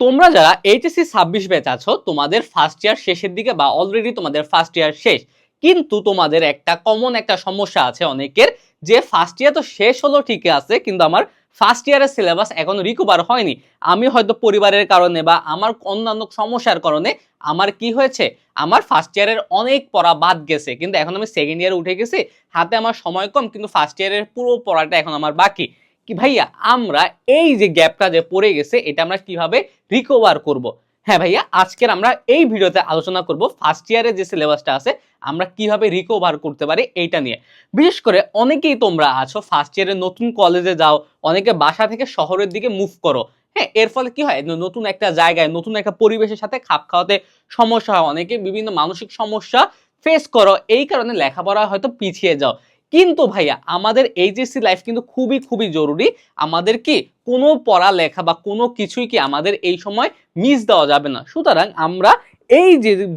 তোমরা যারা এইচএসসি ছাব্বিশ ব্যাচ আছো, তোমাদের ফার্স্ট ইয়ার শেষের দিকে বা অলরেডি তোমাদের ফার্স্ট ইয়ার শেষ, কিন্তু তোমাদের একটা কমন একটা সমস্যা আছে অনেকের, যে ফার্স্ট ইয়ার তো শেষ হলো ঠিকই আছে, কিন্তু আমার ফার্স্ট ইয়ারের সিলেবাস এখনও রিকভার হয়নি। আমি হয়তো পরিবারের কারণে বা আমার অন্যান্য সমস্যার কারণে আমার কি হয়েছে? আমার ফার্স্ট ইয়ারের অনেক পড়া বাদ গেছে, কিন্তু এখন আমি সেকেন্ড ইয়ারে উঠে গেছি, হাতে আমার সময় কম, কিন্তু ফার্স্ট ইয়ারের পুরো পড়াটা এখন আমার বাকি। কি ভাইয়া, আমরা এই যে গ্যাপটা যে পড়ে গেছে, এটা আমরা কীভাবে রিকভার করব? হ্যাঁ ভাইয়া, আজকের আমরা এই ভিডিওতে আলোচনা করব ফার্স্ট ইয়ারে যে সিলেবাসটা আছে, আমরা কীভাবে রিকভার করতে পারি এইটা নিয়ে। বিশেষ করে অনেকেই তোমরা আছো ফার্স্ট ইয়ারে নতুন কলেজে যাও, অনেকে বাসা থেকে শহরের দিকে মুভ করো। হ্যাঁ এর ফলে কি হয়? নতুন একটা জায়গায়, নতুন একটা পরিবেশের সাথে খাপ খাওয়াতে সমস্যা হয়। অনেকে বিভিন্ন মানসিক সমস্যা ফেস করো, এই কারণে লেখাপড়া হয়তো পিছিয়ে যাও। কিন্তু ভাইয়া, আমাদের এইচএসসি লাইফ কিন্তু খুবই খুবই জরুরি। আমাদের কি কোনো পড়ালেখা বা কোনো কিছুই কি আমাদের এই সময় মিস দেওয়া যাবে না। সুতরাং আমরা এই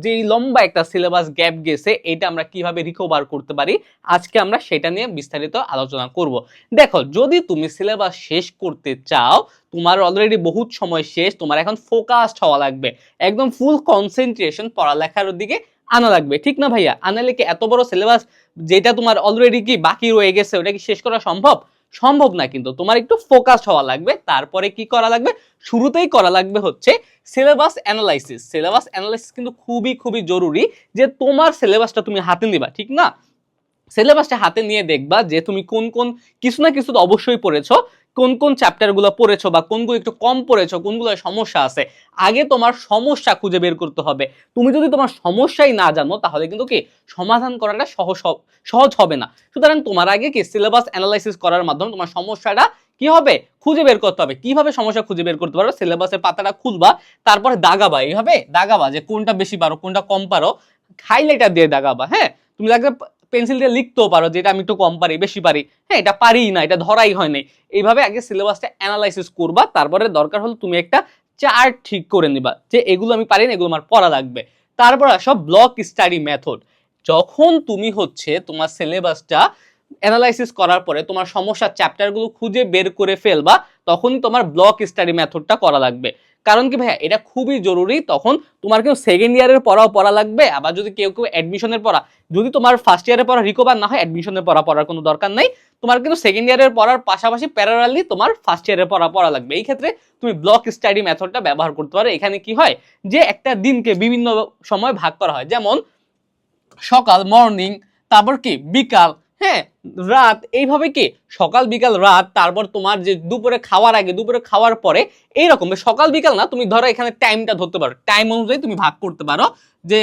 যে লম্বা একটা সিলেবাস গ্যাপ গেছে, এটা আমরা কীভাবে রিকভার করতে পারি, আজকে আমরা সেটা নিয়ে বিস্তারিত আলোচনা করব। দেখো, যদি তুমি সিলেবাস শেষ করতে চাও, তোমার অলরেডি বহুত সময় শেষ, তোমার এখন ফোকাসড হওয়া লাগবে। একদম ফুল কনসেন্ট্রেশন পড়ালেখার দিকে আনা লাগবে। ঠিক না ভাইয়া? আনালে কি এত বড় সিলেবাস যেটা তোমার অলরেডি কি বাকি রয়ে গেছে, ওটা কি শেষ করা সম্ভব? সম্ভব না কিন্তু। তোমার একটু ফোকাস হওয়া লাগবে, তারপরে কি করা লাগবে? শুরুতেই করা লাগবে হচ্ছে সিলেবাস অ্যানালাইসিস সিলেবাস অ্যানালাইসিস কিন্তু খুবই খুবই জরুরি যে তোমার সিলেবাসটা তুমি হাতে নিবা, ঠিক না? সিলেবাসটা হাতে নিয়ে দেখবা যে তুমি কোন কোন কিছু না কিছু তো অবশ্যই পড়েছো, কোন কোন চ্যাপ্টারগুলো পড়েছো বা কোনগুলো একটু কম পড়েছো কোনগুলো সমস্যা আছে, আগে তোমার সমস্যা খুঁজে বের করতে হবে। তুমি যদি তোমার সমস্যাই না জানো, তাহলে কিন্তু কি সমাধান করাটা সহজ সহজ হবে না। সুতরাং তোমার আগে কি সিলেবাস অ্যানালাইসিস করার মাধ্যমে তোমার সমস্যাটা কি হবে? খুঁজে বের করতে হবে। কীভাবে সমস্যা খুঁজে বের করতে পারো সিলেবাসের পাতাটা খুলবা, তারপরে দাগাবা। এইভাবে দাগাবা যে কোনটা বেশি পারো, কোনটা কম পারো হাইলাইটার দিয়ে দাগাবা হ্যাঁ? তুমি লাগবে পেন্সিল দিয়ে লিখতেও পারো যে এটা আমি একটু কম পারি, বেশি পারি। হ্যাঁ এটা পারি না, এটা ধরাই হয় নাই। এইভাবে আগে সিলেবাসটা অ্যানালাইসিস করবা, তারপরে দরকার হলো তুমি একটা চার্ট ঠিক করে নিবা যে এগুলো আমি পারি না, এগুলো আমার পড়া লাগবে। তারপর আসো ব্লক স্টাডি মেথড যখন তুমি হচ্ছে তোমার সিলেবাসটা অ্যানালাইসিস করার পরে তোমার সমস্যার চ্যাপ্টারগুলো খুঁজে বের করে ফেলবা, তখনই তোমার ব্লক স্টাডি মেথডটা করা লাগবে। কারণ কি ভাইয়া, এটা খুবই জরুরি, তখন তোমার কেউ সেকেন্ড ইয়ারের পড়াও পড়া লাগবে, আবার যদি কেউ কেউ অ্যাডমিশনের পড়া, যদি তোমার ফার্স্ট ইয়ারের পড়া রিকভার না হয় অ্যাডমিশনের পড়া পড়ার কোনো দরকার নেই, তোমার কিন্তু সেকেন্ড ইয়ারের পড়ার পাশাপাশি প্যারালালি তোমার ফার্স্ট ইয়ারের পড়া পড়া লাগবে। এই ক্ষেত্রে তুমি ব্লক স্টাডি মেথডটা ব্যবহার করতে পারো। এখানে কি হয়, যে একটা দিনকে বিভিন্ন সময় ভাগ করা হয়। যেমন সকাল মর্নিং তারপর কি? বিকাল হ্যাঁ রাত এইভাবে কি? সকাল, বিকাল, রাত, তারপর তোমার যে দুপুরে খাওয়ার আগে, দুপুরে খাওয়ার পরে এইরকম সকাল, বিকাল না, তুমি ধরো এখানে টাইমটা ধরতে পারো। টাইম অনুযায়ী তুমি ভাগ করতে পারো যে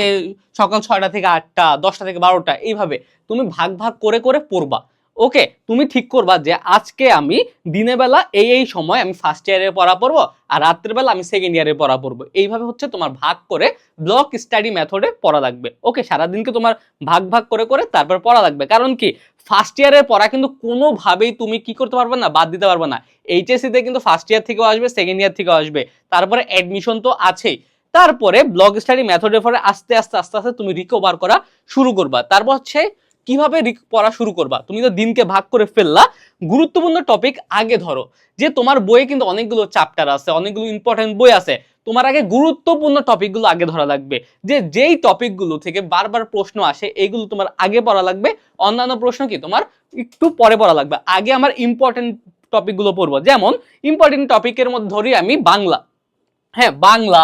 সকাল ছয়টা থেকে আটটা, দশটা থেকে বারোটা, এইভাবে। তুমি ভাগ ভাগ করে করে পড়বা। ওকে তুমি ঠিক করবা যে আজকে আমি দিনের বেলা এই এই সময় আমি ফার্স্ট ইয়ারের পড়া পড়ব আর রাত্রের বেলা আমি সেকেন্ড ইয়ারের পড়া পড়ব। এইভাবে হচ্ছে তোমার ভাগ করে ব্লক স্টাডি মেথডে পড়া লাগবে। ওকে সারাদিনকে তোমার ভাগ ভাগ করে করে তারপর পড়া লাগবে। কারণ কি? ফার্স্ট ইয়ারের পড়া কিন্তু কোনোভাবেই তুমি কি করতে পারবে না, বাদ দিতে পারবে না। এইচএসসি তে কিন্তু ফার্স্ট ইয়ার থেকেও আসবে সেকেন্ড ইয়ার থেকেও আসবে। তারপরে অ্যাডমিশন তো আছেই। তারপরে ব্লক স্টাডি মেথডের পরে আস্তে আস্তে আস্তে আস্তে তুমি রিকভার করা শুরু করবা। তারপর হচ্ছে কীভাবে পড়া শুরু করবা? তুমি তো দিনকে ভাগ করে ফেললা। গুরুত্বপূর্ণ টপিক আগে ধরো, যে তোমার বইয়ে কিন্তু অনেকগুলো চ্যাপ্টার আছে, অনেকগুলো ইম্পর্টেন্ট বই আছে। তোমার আগে গুরুত্বপূর্ণ টপিকগুলো আগে ধরা লাগবে। যে যেই টপিকগুলো থেকে বারবার প্রশ্ন আসে, এইগুলো তোমার আগে পড়া লাগবে। অন্যান্য প্রশ্ন কি তোমার একটু পরে পড়া লাগবে। আগে আমার ইম্পর্টেন্ট টপিকগুলো পড়ব। যেমন ইম্পর্টেন্ট টপিকের মধ্যে ধরি আমি বাংলা। হ্যাঁ বাংলা,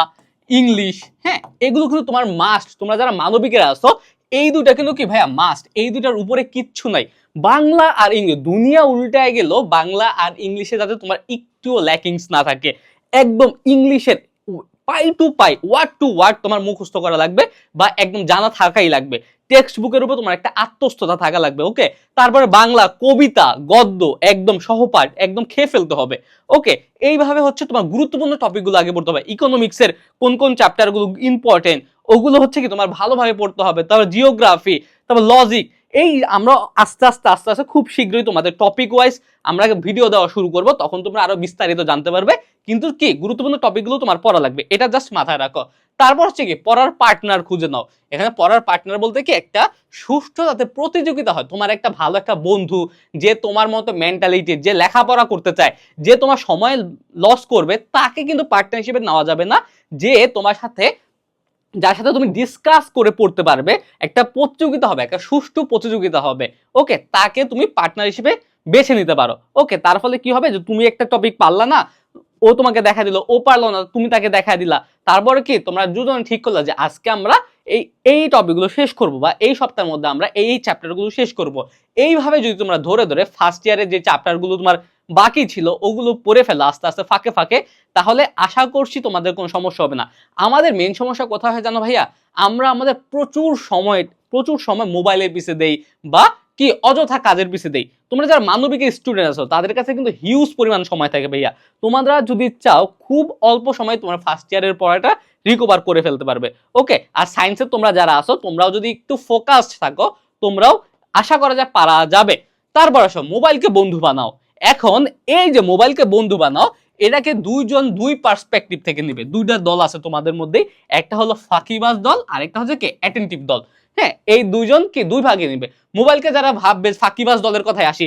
ইংলিশ হ্যাঁ এগুলো কিন্তু তোমার মাস্ট তোমরা যারা মানবিকেরা আছো এই দুটা কিন্তু কি ভাইয়া মাস্ট এই দুটার উপরে কিচ্ছু নাই। বাংলা আর ইংলিশ, দুনিয়া উল্টায় গেল, বাংলা আর ইংলিশে যাতে তোমার একটুও ল্যাকিংস না থাকে। একদম ইংলিশের পাই টু পাই ওয়ার্ড টু ওয়ার্ড তোমার মুখস্থ করা লাগবে বা একদম জানা থাকাই লাগবে। টেক্সট বুকের উপর তোমার একটা আত্মস্থতা থাকা লাগবে ওকে তারপরে বাংলা, কবিতা, গদ্য, একদম সহপাঠ, একদম খেয়ে ফেলতে হবে ওকে এইভাবে হচ্ছে তোমার গুরুত্বপূর্ণ টপিকগুলো আগে পড়তে হবে। ইকোনমিক্সের কোন কোন চ্যাপ্টারগুলো ইম্পর্টেন্ট ওগুলো হচ্ছে কি তোমার ভালোভাবে পড়তে হবে। তারপর জিওগ্রাফি তারপর লজিক এই আমরা আস্তে আস্তে আস্তে আস্তে খুব শীঘ্রই তোমাদের টপিক ওয়াইজ আমরা ভিডিও দেওয়া শুরু করব, তখন তোমরা আরও বিস্তারিত জানতে পারবে। কিন্তু কি, গুরুত্বপূর্ণ টপিকগুলো তোমার পড়া লাগবে, এটা জাস্ট মাথায় রাখো। তারপর হচ্ছে কি, পড়ার পার্টনার খুঁজে নাও। এখানে পড়ার পার্টনার বলতে কি, একটা সুষ্ঠু যাতে প্রতিযোগিতা হয়। তোমার একটা ভালো একটা বন্ধু, যে তোমার মতো মেন্টালিটি যে লেখাপড়া করতে চায়, যে তোমার সময় লস করবে, তাকে কিন্তু পার্টনার হিসেবে নেওয়া যাবে না। যে তোমার সাথে যার সাথে তুমি ডিসকাস করে পড়তে পারবে, একটা প্রতিযোগিতা হবে, একটা সুষ্ঠু প্রতিযোগিতা হবে। ওকে তাকে তুমি পার্টনার হিসেবে বেছে নিতে পারো। ওকে তার ফলে কি হবে? যে তুমি একটা টপিক পারলা না, ও তোমাকে দেখা দিল, ও পারল না, তুমি তাকে দেখা দিলা। তারপরে কি? তোমরা দুজন ঠিক করল যে আজকে আমরা এই এই টপিকগুলো শেষ করব বা এই সপ্তাহের মধ্যে আমরা এই চ্যাপ্টারগুলো শেষ করব। এইভাবে যদি তোমরা ধরে ধরে ফার্স্ট ইয়ারের যে চ্যাপ্টারগুলো তোমার বাকি ছিল, ওগুলো পড়ে ফেলা আস্তে আস্তে ফাঁকে ফাঁকে। তাহলে আশা করছি তোমাদের কোনো সমস্যা হবে না। আমাদের মেন সমস্যা কোথায় হয় জানো ভাইয়া? আমরা আমাদের প্রচুর সময় প্রচুর সময় মোবাইলের পিছে দেই বা কি অযথা কাজের পিছে দেই। তোমরা যারা মানবিকের স্টুডেন্ট আছো, তাদের কাছে কিন্তু হিউজ পরিমাণ সময় থাকে ভাইয়া। তোমরা যদি চাও, খুব অল্প সময় তোমার ফার্স্ট ইয়ারের পড়াটা রিকভার করে ফেলতে পারবে। ওকে আর সায়েন্সের তোমরা যারা আসো তোমরাও যদি একটু ফোকাসড থাকো, তোমরাও আশা করা যায় পারা যাবে। তারপর আসো মোবাইলকে বন্ধু বানাও। এখন এই যে মোবাইলকে বন্ধু বানাও, এটাকে দুইজন দুই পার্সপেক্টিভ থেকে নিবে। দুইটা দল আছে তোমাদের মধ্যে, একটা হলো ফাঁকিবাজ দল আর একটা হচ্ছে কি অ্যাটেন্টিভ দল। হ্যাঁ এই দুইজন কি দুই ভাগে নিবে? মোবাইলকে যারা ভাববে ফাঁকিবাজ দলের কথায় আসি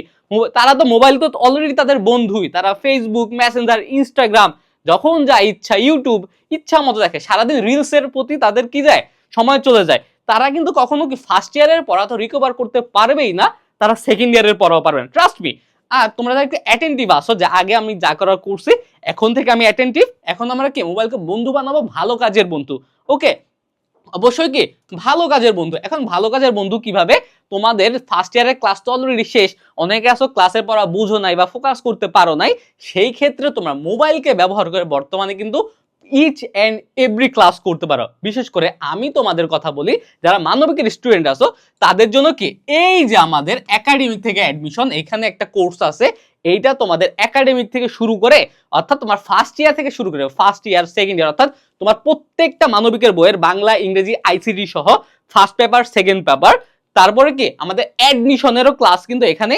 তারা তো মোবাইল তো অলরেডি তাদের বন্ধুই। তারা ফেসবুক মেসেঞ্জার ইনস্টাগ্রাম যখন যা ইচ্ছা ইউটিউব ইচ্ছা মতো দেখে। সারাদিন রিলসের প্রতি তাদের কি যায়? সময় চলে যায়। তারা কিন্তু কখনো কি ফার্স্ট ইয়ারের পড়া তো রিকভার করতে পারবেই না, তারা সেকেন্ড ইয়ারের পড়াও পারবেন ট্রাস্ট মি আর তোমরা একটু অ্যাটেন্টিভ আসো যে আগে আমি যা করার করছি, এখন থেকে আমি অ্যাটেন্টিভ এখন আমরা কি মোবাইলকে বন্ধু বানাবো? ভালো কাজের বন্ধু। ওকে অবশ্যই কি? ভালো কাজের বন্ধু। এখন ভালো কাজের বন্ধু কীভাবে? তোমাদের ফার্স্ট ইয়ারের ক্লাস তো অলরেডি শেষ। অনেকে আসো ক্লাসের পড়া বুঝো নাই বা ফোকাস করতে পারো নাই। সেই ক্ষেত্রে তোমরা মোবাইলকে ব্যবহার করে বর্তমানে কিন্তু ইচ অ্যান্ড এভরি ক্লাস করতে পারো। বিশেষ করে আমি তোমাদের কথা বলি, যারা মানবিকের স্টুডেন্ট আছো, তাদের জন্য কি? এই যে আমাদের একাডেমিক থেকে অ্যাডমিশন এখানে একটা কোর্স আছে, এইটা তোমাদের একাডেমিক থেকে শুরু করে, অর্থাৎ তোমার ফার্স্ট ইয়ার থেকে শুরু করে ফার্স্ট ইয়ার সেকেন্ড ইয়ার অর্থাৎ তোমার প্রত্যেকটা মানবিকের বইয়ের বাংলা, ইংরেজি আইসিডি সহ ফার্স্ট পেপার সেকেন্ড পেপার তারপরে কি? আমাদের অ্যাডমিশনেরও ক্লাস কিন্তু এখানে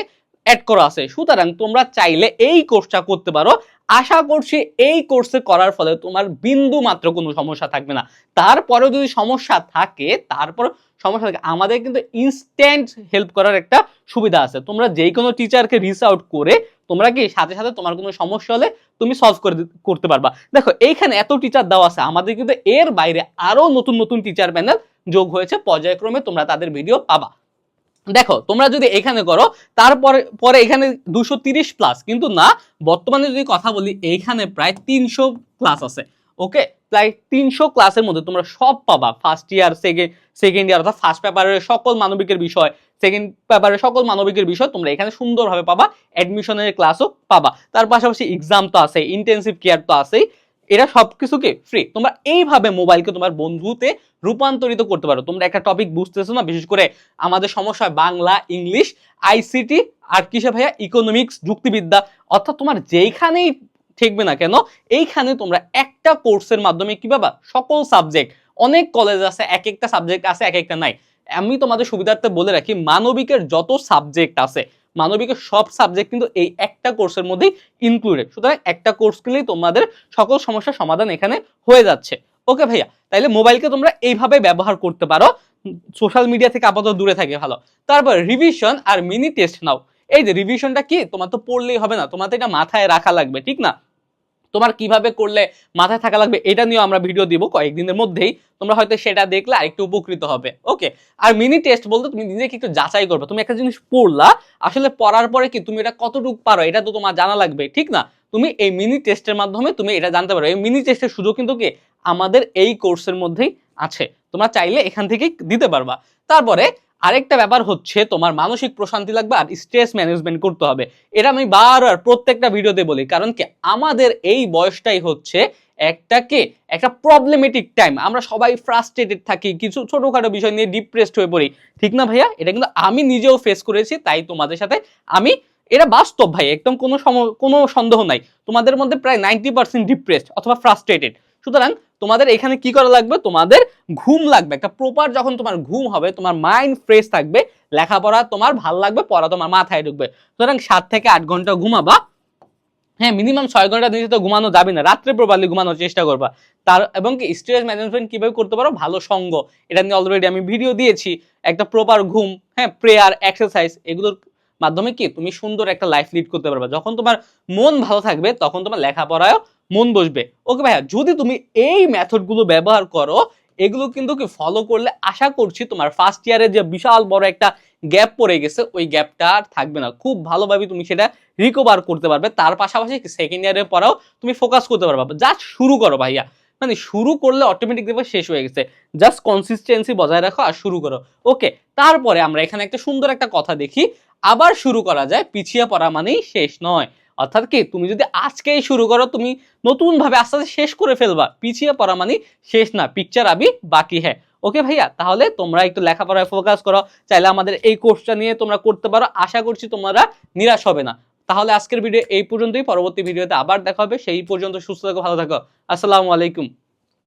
অ্যাড করা আছে। সুতরাং তোমরা চাইলে এই কোর্সটা করতে পারো। আশা করছি এই কোর্সে করার ফলে তোমার বিন্দু মাত্র কোনো সমস্যা থাকবে না। তারপরেও যদি সমস্যা থাকে, তারপর সমস্যা থাকে, আমাদের কিন্তু ইনস্ট্যান্ট হেল্প করার একটা সুবিধা আছে। তোমরা যেই কোনো টিচারকে রিচ আউট করে, তোমরা কি সাথে সাথে তোমার কোনো সমস্যা হলে তুমি সলভ করে করতে পারবা। দেখো, এইখানে এত টিচার দেওয়া আছে। আমাদের কিন্তু এর বাইরে আরও নতুন নতুন টিচার প্যানেল যোগ হয়েছে। পর্যায়ক্রমে তোমরা তাদের ভিডিও পাবা। দেখো, তোমরা যদি এখানে করো, তারপরে, পরে এখানে দুশো প্লাস কিন্তু না, বর্তমানে যদি কথা বলি, এইখানে প্রায় তিনশো ক্লাস আছে ওকে প্রায় তিনশো ক্লাসের মধ্যে তোমরা সব পাবা first year second second year অর্থাৎ ফার্স্ট পেপারের সকল মানবিকের বিষয় সেকেন্ড পেপারের সকল মানবিকের বিষয় তোমরা এখানে সুন্দরভাবে পাবা অ্যাডমিশনের ক্লাসও পাবা। তার পাশাপাশি এক্সাম তো আছে ইন্টেন্সিভ কেয়ার তো আছেই এরা সবকিছুকে ফ্রি তোমরা এইভাবে মোবাইলকে তোমার বন্ধুতে রূপান্তরিত করতে পারো। তোমরা একটা টপিক বুঝতেছো না? বিশেষ করে আমাদের সমস্যা বাংলা, ইংলিশ আইসিটি আর কিসে ভাইয়া? ইকোনমিক্স যুক্তিবিদ্যা। অর্থাৎ তোমার যেইখানেই ঠেকবে না কেন, এইখানে তোমরা একটা কোর্সের মাধ্যমে কি পাবা? সকল সাবজেক্ট অনেক কলেজ আছে এক একটা সাবজেক্ট আছে এক একটা নাই। আমি তোমাদের সুবিধার্থে বলে রাখি, মানবিকের যত সাবজেক্ট আছে মানবিকের সব সাবজেক্ট কিন্তু এই একটা কোর্সের মধ্যেই ইনক্লুডেড সুতরাং একটা কোর্স কিনলেই তোমাদের সকল সমস্যার সমাধান এখানে হয়ে যাচ্ছে। ওকে ভাইয়া, তাইলে মোবাইলকে তোমরা এইভাবে ব্যবহার করতে পারো। সোশ্যাল মিডিয়া থেকে আপাতত দূরে থাকে, ভালো। তারপর রিভিশন আর মিনি টেস্ট নাও। এই যে রিভিশনটা কি? তোমার তো পড়লেই হবে না। তোমার তো এটা মাথায় রাখা লাগবে, ঠিক না? তোমার কীভাবে করলে মাথায় থাকা লাগবে এটা নিয়েও আমরা ভিডিও দিব কয়েকদিনের মধ্যেই। তোমরা হয়তো সেটা দেখলে আরেকটু উপকৃত হবে। ওকে আর মিনি টেস্ট বলতে তুমি নিজেকে একটু যাচাই করবে? তুমি একটা জিনিস পড়লা, আসলে পড়ার পরে কি তুমি এটা কতটুকু পারো এটা তো তোমার জানা লাগবে, ঠিক না? তুমি এই মিনি টেস্টের মাধ্যমে তুমি এটা জানতে পারো। এই মিনি টেস্টের সুযোগ কিন্তু কি? আমাদের এই কোর্সের মধ্যেই আছে। তোমরা চাইলে এখান থেকেই দিতে পারবা। তারপরে আরেকটা ব্যাপার হচ্ছে, তোমার মানসিক প্রশান্তি লাগবে আর স্ট্রেস ম্যানেজমেন্ট করতে হবে। এটা আমি বারবার প্রত্যেকটা ভিডিওতে বলি, কারণ কি আমাদের এই বয়সটাই হচ্ছে একটা কি, একটা প্রবলেমেটিক টাইম আমরা সবাই ফ্রাস্ট্রেটেড থাকি, কিছু ছোটখাটো বিষয় নিয়ে ডিপ্রেসড হয়ে পড়ি। ঠিক না ভাইয়া? এটা কিন্তু আমি নিজেও ফেস করেছি, তাই তোমাদের সাথে আমি, এটা বাস্তব ভাই, একদম কোনো সম, কোনো সন্দেহ নাই। তোমাদের মধ্যে প্রায় নাইনটি পার্সেন্ট ডিপ্রেসড অথবা ফ্রাস্ট্রেটেড সুতরাং তোমাদের এখানে কি করা লাগবে? তোমাদের ঘুম লাগবে। একটা প্রপার যখন তোমার ঘুম হবে, তোমার মাইন্ড ফ্রেশ থাকবে, লেখাপড়া তোমার ভালো লাগবে, পড়া তোমার মাথায় ঢুকবে। সুতরাং সাত থেকে আট ঘণ্টা ঘুমাবা। হ্যাঁ মিনিমাম ছয় ঘণ্টা দিনে তো ঘুমানো যাবে না। রাত্রে প্রপারলি ঘুমানোর চেষ্টা করবা। তার, এবং কি স্ট্রেস ম্যানেজমেন্ট কীভাবে করতে পারো? ভালো সঙ্গ। এটা নিয়ে অলরেডি আমি ভিডিও দিয়েছি। একটা প্রপার ঘুম হ্যাঁ প্রেয়ার এক্সারসাইজ এগুলোর মাধ্যমে কি তুমি সুন্দর একটা লাইফ লিড করতে পারবে। যখন তোমার মন ভালো থাকবে, তখন তোমার লেখাপড়ায় মন বসবে। ওকে ভাইয়া, যদি তুমি এই মেথডগুলো ব্যবহার করো, এগুলো কিন্তু কি ফলো করলে আশা করছি তোমার ফার্স্ট ইয়ারে যে বিশাল বড় একটা গ্যাপ পড়ে গেছে, ওই গ্যাপটা আর থাকবে না। খুব ভালোভাবে তুমি সেটা রিকভার করতে পারবে। তার পাশাপাশি সেকেন্ড ইয়ারে পড়াও তুমি ফোকাস করতে পারবে। জাস্ট শুরু করো ভাইয়া। মানে শুরু করলে অটোমেটিক দেখবে শেষ হয়ে গেছে। জাস্ট কনসিস্টেন্সি বজায় রাখো আর শুরু করো। ওকে, তারপরে আমরা এখানে একটা সুন্দর একটা কথা দেখি। আবার শুরু করা যায়, পিছিয়ে পড়া মানেই শেষ নয়। অর্থাৎ কি, তুমি যদি আজকেই শুরু করো, তুমি নতুন ভাবে আস্তে আস্তে শেষ করে ফেলবা। পিছিয়ে পড়া মানে শেষ না পিকচার আবি বাকি হ্যাঁ। ওকে ভাইয়া, তাহলে তোমরা একটু লেখাপড়ায় ফোকাস করো, চাইলে আমাদের এই কোর্সটা নিয়ে তোমরা করতে পারো। আশা করছি তোমরা নিরাশ হবে না। তাহলে আজকের ভিডিও এই পর্যন্তই, পরবর্তী ভিডিওতে আবার দেখা হবে। সেই পর্যন্ত সুস্থ থাকো, ভালো থাকো। আসসালামু আলাইকুম।